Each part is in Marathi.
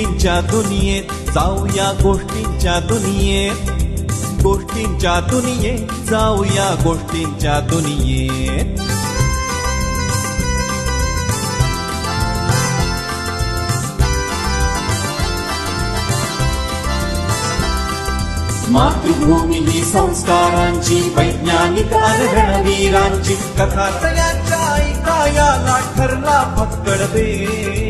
गोष्टींच्या दुनियेत जाऊया गोष्टींच्या दुनियेत. गोष्टींच्या दुनियेत जाऊया गोष्टींच्या दुनियेत. मातृभूमी ही संस्कारांची वैज्ञानिक रणवीरांची कथा. सगळ्यांच्या ऐकायाला ठरला बेस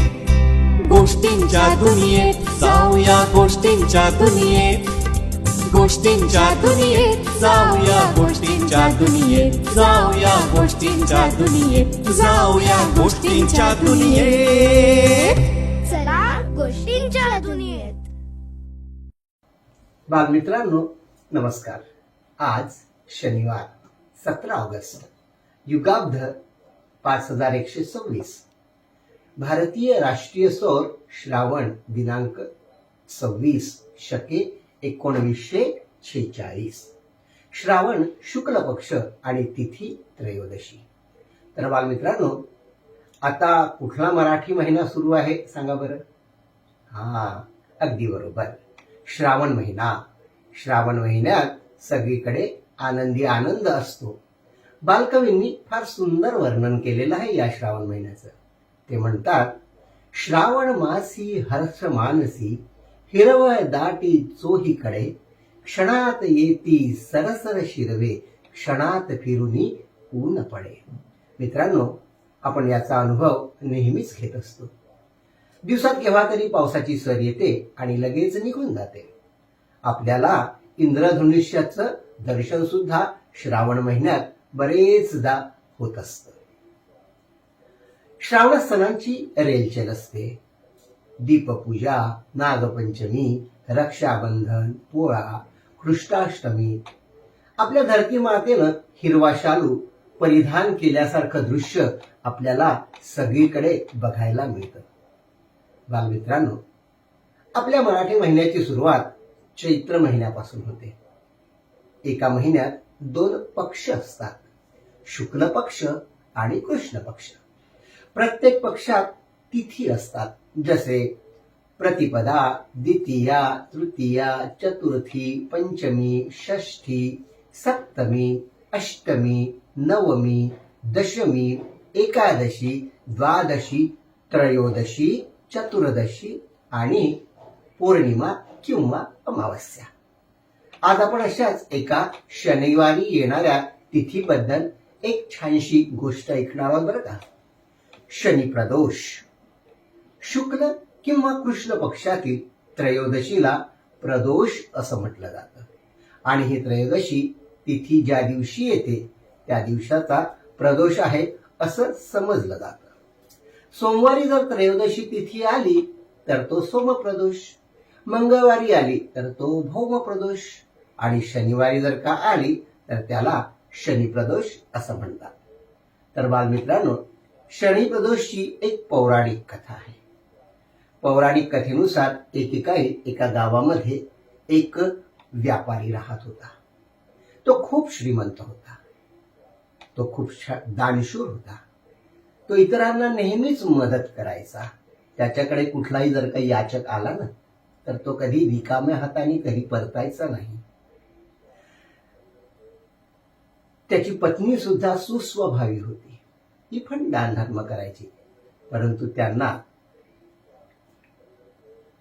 गोष्टींच्या दुनियेत जाऊया गोष्टींच्या दुनियेत. गोष्टींच्या दुनियेत जाऊया गोष्टींच्या दुनियेत. जाऊया गोष्टींच्या दुनियेत. जाऊया गोष्टींच्या दुनियेत. चला गोष्टींच्या दुनियेत. बालमित्रांनो नमस्कार. आज शनिवार सतरा ऑगस्ट. युगाब्ध पाच हजार एकशे सव्वीस. भारतीय राष्ट्रीय सौर श्रावण दिनांक सव्वीस शके एकोणवीसशे शेचाळीस श्रावण शुक्ल पक्ष आणि तिथी त्रयोदशी. तर बालमित्रांनो आता कुठला मराठी महिना सुरू आहे सांगा बरं? हा अगदी बरोबर. श्रावण महिना. श्रावण महिन्यात सगळीकडे आनंदी आनंद असतो. बालकवींनी फार सुंदर वर्णन केलेलं आहे या श्रावण महिन्याचं. ते म्हणतात श्रावण मासी हर्ष मानसी हिरवळ दाटी चोहीकडे क्षणात येती सरसर शिरवे क्षणात फिरुनी ऊन पडे. मित्रांनो आपण याचा अनुभव नेहमीच घेत असतो. दिवसात केव्हा तरी पावसाची सर येते आणि लगेच निघून जाते. आपल्याला इंद्रधनुष्याचं दर्शन सुद्धा श्रावण महिन्यात बरेचदा होत असतं. श्रावण सणांची रेलचेल असते. दीपपूजा नागपंचमी रक्षाबंधन पोळा कृष्णाष्टमी. आपल्या धरती मातेनं हिरवा शालू परिधान केल्यासारखं दृश्य आपल्याला सगळीकडे बघायला मिळतं. बालमित्रांनो आपल्या मराठी महिन्याची सुरुवात चैत्र महिन्यापासून होते. एका महिन्यात दोन पक्ष असतात. शुक्ल पक्ष आणि कृष्ण पक्ष. प्रत्येक पक्षात तिथी असतात. जसे प्रतिपदा द्वितीया तृतीया चतुर्थी पंचमी षष्ठी सप्तमी अष्टमी नवमी दशमी एकादशी द्वादशी त्रयोदशी चतुर्दशी आणि पौर्णिमा किंवा अमावस्या. आज आपण अशाच एका शनिवारी येणाऱ्या तिथीबद्दल एक छानशी गोष्ट ऐकणार आहोत बरं का? शनी प्रदोष. शुक्ल किंवा कृष्ण पक्षातील त्रयोदशीला प्रदोष असं म्हटलं जातं. आणि ही त्रयोदशी तिथी ज्या दिवशी येते त्या दिवसाचा प्रदोष आहे असं समजलं जातं. सोमवारी जर त्रयोदशी तिथी आली तर तो सोमप्रदोष. मंगळवारी आली तर तो भौमप्रदोष. आणि शनिवारी जर का आली तर त्याला शनिप्रदोष असं म्हणतात. तर बालमित्रांनो शनिप्रदोषची एक पौराणिक कथा आहे. पौराणिक कथेनुसार एकेकाळी एका गावामध्ये एक व्यापारी राहत होता. तो खूप श्रीमंत होता. तो खूप दानशूर होता. तो इतरांना नेहमीच मदत करायचा. त्याच्याकडे कुठलाही जर काही याचक आला ना तर तो कधी रिकाम्या हाताने कधी परतायचा नाही. त्याची पत्नी सुद्धा सुस्वभावी होती. ही पण दानधर्म करायची. परंतु त्यांना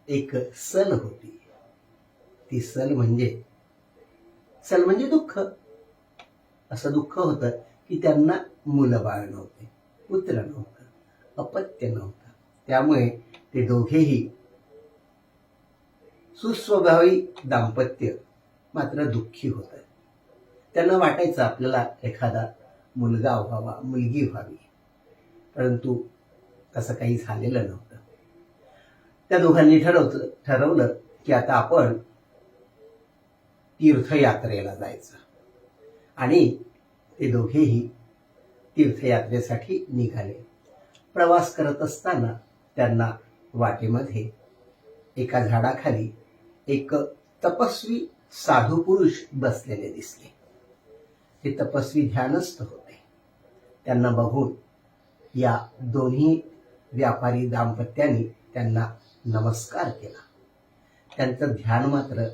एक सल होती. ती सल म्हणजे सल म्हणजे दुःख. असं दुःख होतं की त्यांना मुलं बाळ नव्हते पुत्र नव्हतं अपत्य नव्हतं. त्यामुळे ते दोघेही सुस्वभावी दाम्पत्य मात्र दुःखी होत. त्यांना वाटायचं आपल्याला एखादा मुलगा व्हावा मुलगी व्हावी. परंतु तसं काही झालेलं नव्हतं. त्या दोघांनी ठरवलं ठरवलं की आता आपण तीर्थयात्रेला जायचं. आणि ते दोघेही तीर्थयात्रेसाठी निघाले. प्रवास करत असताना त्यांना वाटेमध्ये एका झाडाखाली एक तपस्वी साधू पुरुष बसलेले दिसले. ते तपस्वी ध्यानस्थ होते. त्यांना बघून या दोन्ही व्यापारी दाम्पत्यांनी त्यांना नमस्कार केला. त्यांचं ध्यान मात्र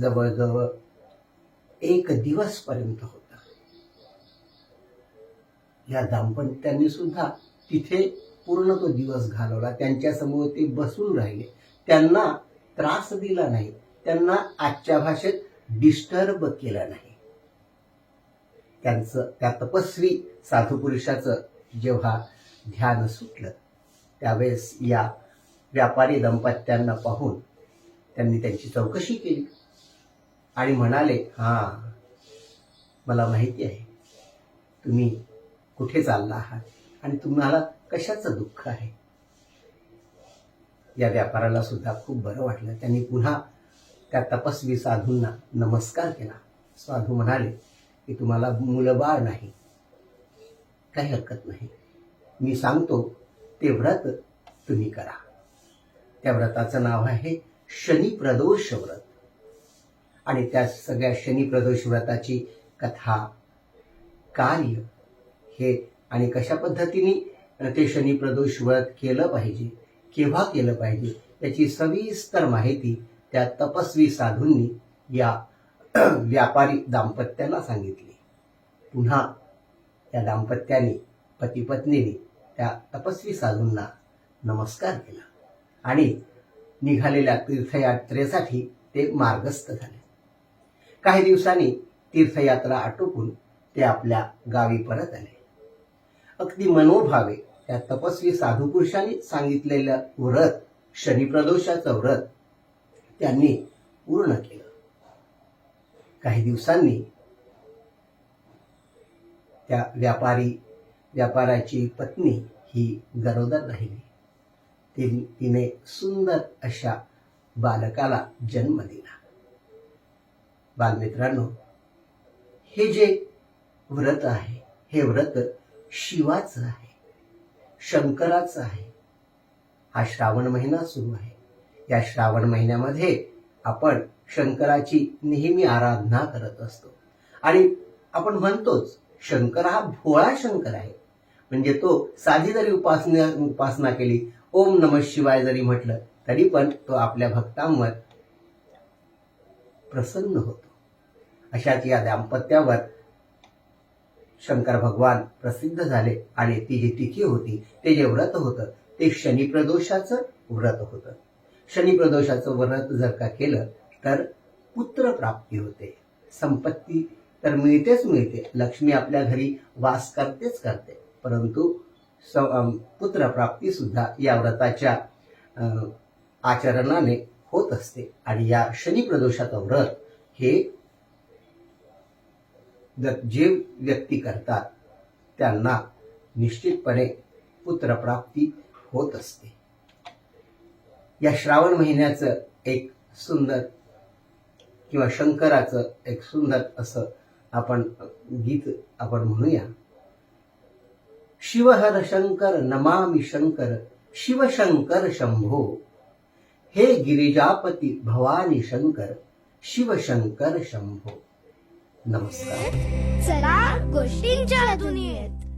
जवळजवळ एक दिवस पर्यंत होतं. या दाम्पत्यांनी सुद्धा तिथे पूर्ण तो दिवस घालवला. त्यांच्यासमोर ते बसून राहिले. त्यांना त्रास दिला नाही. त्यांना आजच्या भाषेत डिस्टर्ब केलं नाही. त्यांचं त्या तपस्वी साधू पुरुषाचं जेव्हा ध्यान सुटलं त्यावेळेस या व्यापारी दंपत्यांना पाहून त्यांनी त्यांची चौकशी केली. आणि म्हणाले हा मला माहिती आहे तुम्ही कुठे चालला आहात आणि तुम्हाला कशाचं दुःख आहे? या व्यापाराला सुद्धा खूप बरं वाटलं. त्यांनी पुन्हा त्या तपस्वी साधूंना नमस्कार केला. साधू म्हणाले की तुम्हाला मुलं बाळ नाही. काही हरकत नाही. मी सांगतो ते व्रत तुम्ही करा. त्या व्रताचं नाव आहे शनी प्रदोष व्रत. आणि त्या सगळ्या शनी प्रदोष व्रताची कथा कार्य हे आणि कशा पद्धतीने ते शनी प्रदोष व्रत केलं पाहिजे केव्हा केलं पाहिजे याची सविस्तर माहिती त्या तपस्वी साधूंनी या व्यापारी दाम्पत्यांना सांगितले. पुन्हा त्या दाम्पत्याने पतीपत्नीने त्या तपस्वी साधूंना नमस्कार केला आणि निघालेल्या तीर्थयात्रेसाठी ते मार्गस्थ झाले. काही दिवसांनी तीर्थयात्रा आटोपून ते आपल्या गावी परत आले. अगदी मनोभावे त्या तपस्वी साधुपुरुषांनी सांगितलेलं व्रत शनिप्रदोषाचं व्रत त्यांनी पूर्ण केलं. काही दिवसांनी त्या व्यापारी व्यापाराची पत्नी ही गरोदर राहिली. ती तिने सुंदर अशा बालकाला जन्म दिला. बालमित्रांनो हे जे व्रत आहे हे व्रत शिवाचं आहे शंकराचं आहे. हा श्रावण महिना सुरू आहे. या श्रावण महिन्यामध्ये आपण शंकराची नेहमी आराधना करत असतो. आणि आपण म्हणतोच शंकर हा भोळा शंकर आहे. म्हणजे तो साधी जरी उपासना उपासना केली ओम नम शिवाय जरी म्हटलं तरी पण तो आपल्या भक्तांवर प्रसन्न होतो. अशाच या दाम्पत्यावर शंकर भगवान प्रसिद्ध झाले आणि ती जी तिथी होती ते जे व्रत होतं ते शनिप्रदोषाचं व्रत होतं. शनिप्रदोषाचं व्रत जर का केलं तर पुत्र प्राप्ती होते. संपत्ती तर मिळतेच मिळते. लक्ष्मी आपल्या घरी वास करतेच करते. परंतु पुत्रप्राप्ती सुद्धा या व्रताच्या अं, आचरणाने होत असते. आणि या शनिप्रदोषाचं व्रत हे जे व्यक्ती करतात त्यांना निश्चितपणे पुत्रप्राप्ती होत असते. या श्रावण महिन्याचं एक सुंदर किंवा शंकराचं एक सुंदर असं आपण गीत आपण म्हणूया. शिवहर शंकर नमामि शंकर शिवशंकर शंभो. हे गिरिजापती भवानी शंकर शिवशंकर शंभो. नमस्कार. चला गोष्टींच्या दुनियेत